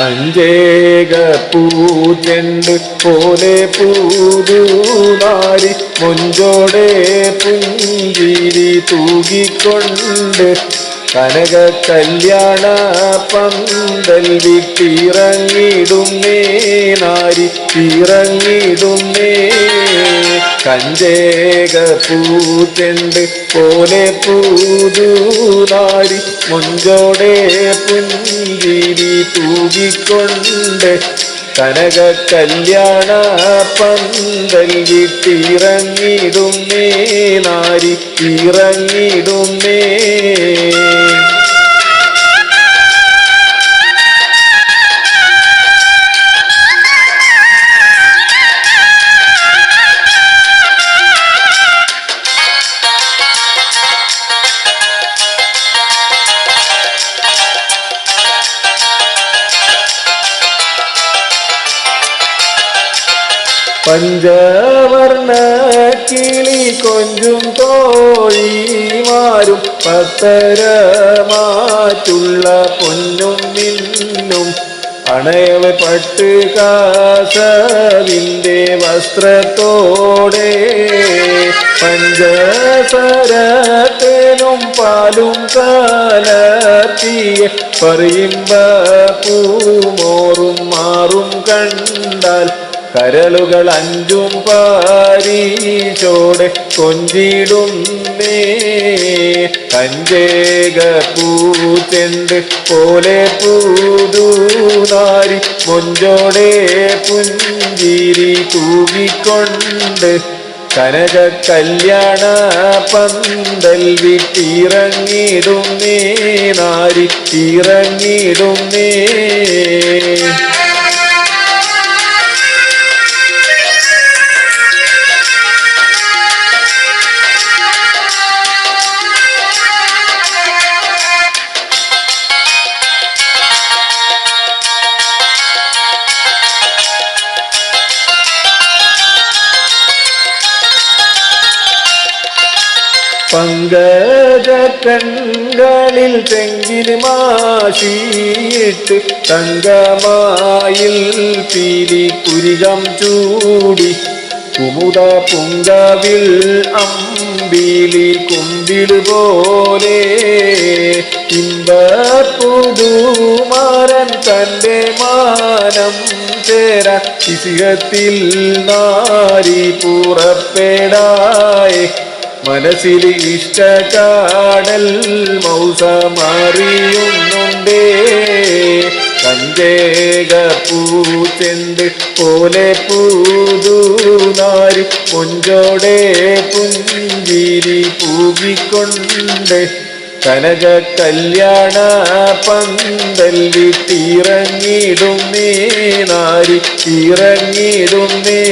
അഞ്ചേക പൂജണ്ട് പോലെ പൂതൂതാരി മുഞ്ചോടെ പുഞ്ചിരി തൂകിക്കൊണ്ട് കനക കല്യാണ പന്തൽ വിട്ടിറങ്ങിടുന്നേ നാരി ഇറങ്ങിടുന്നേ കഞ്ചേക പൂച്ചെണ്ട് പോലെ പൂതുനാരി മൊഞ്ചോടെ പുഞ്ചിരി തൂകിക്കൊണ്ട് കനക കല്യാണ പന്തൽ വിട്ടിറങ്ങിടുന്നേ നാരി ഇറങ്ങിടുന്നേ പഞ്ചവർണ കിളി കൊഞ്ചും തോഴിമാരും പത്തരമാറ്റുള്ള പൊന്നും നിന്നും അണയവ പട്ട് കാസവിന്റെ വസ്ത്രത്തോടെ പഞ്ചസരത്തേനും പാലും കലർത്തിയ പറയുമ്പ പൂമോറും മാറും കണ്ടാൽ കരളുകൾ അഞ്ചും പാരീശോടെ കൊഞ്ചിടുന്നേ. കഞ്ചേക പൂച്ചെണ്ട് പോലെ പൂതൂനാരി മൊഞ്ചോടെ പുഞ്ചിരി തൂകിക്കൊണ്ട് കനക കല്യാണ പന്തൽ വിട്ടിറങ്ങിടുന്നേ നാരി ഇറങ്ങിടുന്നേ. പങ്കജ കൺകളിൽ തെങ്ങിന് മാശിയിട്ട് തങ്കമായിൽ പീലി കുരികം ചൂടി കുമുദ പുങ്കവിൽ അമ്പീലി കുമ്പിൽ പോലെ ഇമ്പുതുമാരൻ തന്റെ മാനം ചേര ഇസിഹത്തിൽ നാരി പുറപ്പെടായി മനസ്സിൽ ഇഷ്ടകാടൽ മൗസമറിയുന്നുണ്ടേ. കഞ്ചേക പൂച്ചെണ്ട് പോലെ പൂതുനാരി കൊഞ്ചോടെ പുഞ്ചിരി പൂകിക്കൊണ്ട് കനക കല്യാണ പന്തൽ തീറങ്ങിടുന്നേ നാരി ഇറങ്ങിടുന്നേ